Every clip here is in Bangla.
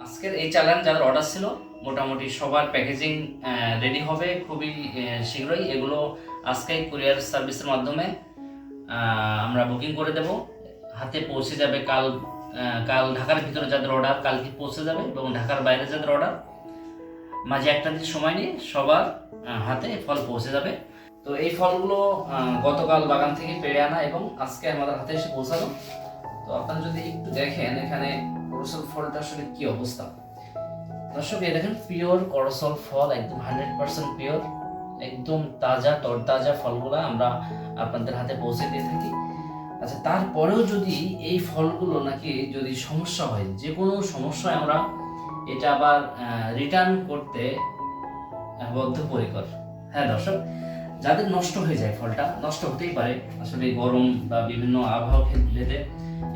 আজকের এই চালান যাদের অর্ডার ছিল, মোটামুটি সবার প্যাকেজিং রেডি হবে খুবই শীঘ্রই। এগুলো আজকেই কুরিয়ার সার্ভিসের মাধ্যমে আমরা বুকিং করে দেব। হাতে পৌঁছে যাবে কাল কাল ঢাকার ভিতরে যাদের অর্ডার কালকে পৌঁছে যাবে এবং ঢাকার বাইরে যাদের অর্ডার মাঝে একটা দিন সময় নিয়ে সবার হাতে ফল পৌঁছে যাবে। তো এই ফলগুলো গতকাল বাগান থেকে পেড়ে আনা এবং আজকে আমাদের হাতে এসে পৌঁছালো। তো আপনারা যদি একটু দেখেন এখানে করসল ফলটা আসলে কি অবস্থা? দর্শক, এই দেখেন পিওর করসল ফল একদম হান্ড্রেড পার্সেন্ট পিওর একদম তাজা, তরতাজা ফলগুলো আমরা আপনাদের হাতে পৌঁছে দিয়ে থাকি। আচ্ছা তারপরেও যদি এই ফলগুলো নাকি যদি সমস্যা হয় যে কোনো সমস্যায় আমরা এটা আবার রিটার্ন করতে বদ্ধপরিকর। হ্যাঁ দর্শক, যাদের নষ্ট হয়ে যায় ফলটা, নষ্ট হতেই পারে। আসলে গরম বা বিভিন্ন আবহাওয়া ভেদে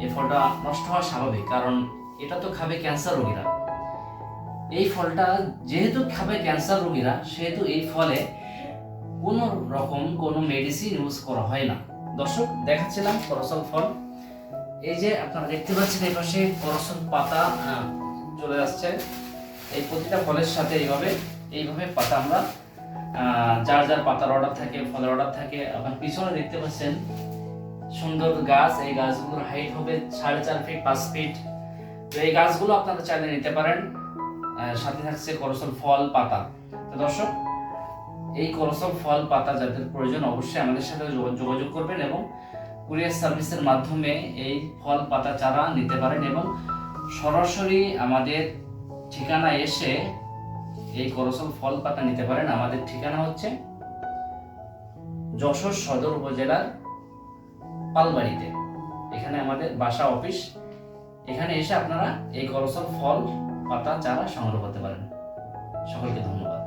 এই ফলটা নষ্ট হওয়া স্বাভাবিক, কারণ এটা তো খাবে ক্যান্সার রোগীরা। এই ফলটা যেহেতু খাবে ক্যান্সার রোগীরা, সেহেতু এই ফলে কোনো রকম কোনো মেডিসিন ইউজ করা হয় না। দর্শক, দেখাচ্ছিলাম করসল ফল। এই যে আপনারা দেখতে পাচ্ছেন এই পাশে করসল পাতা চলে আসছে। এই প্রতিটা ফলের সাথে এইভাবে এইভাবে পাতা আমরা যার যার পাতার অর্ডার থাকে, ফলের অর্ডার থাকে, আপনার পিছনে দেখতে পাচ্ছেন সুন্দর গাছ। এই গাছগুলোর হাইট হবে সাড়ে চার ফিট পাঁচ ফিট তো এই গাছগুলো আপনারা চাইলে নিতে পারেন। সাথে থাকছে করসল ফল পাতা। তো দর্শক, এই করসল ফল পাতা যাদের প্রয়োজন অবশ্যই আমাদের সাথে যোগ- যোগাযোগ করবেন এবং কুরিয়ার সার্ভিসের মাধ্যমে এই ফল পাতা চারা নিতে পারেন এবং সরাসরি আমাদের ঠিকানা এসে এই করসল ফল পাতা নিতে পারেন। আমাদের ঠিকানা হচ্ছে যশোর সদর উপজেলার পালবাড়িতে। এখানে আমাদের বাসা অফিস। এখানে এসে আপনারা এই করসল ফল পাতা চারা সংগ্রহ করতে পারেন। সকলকে ধন্যবাদ।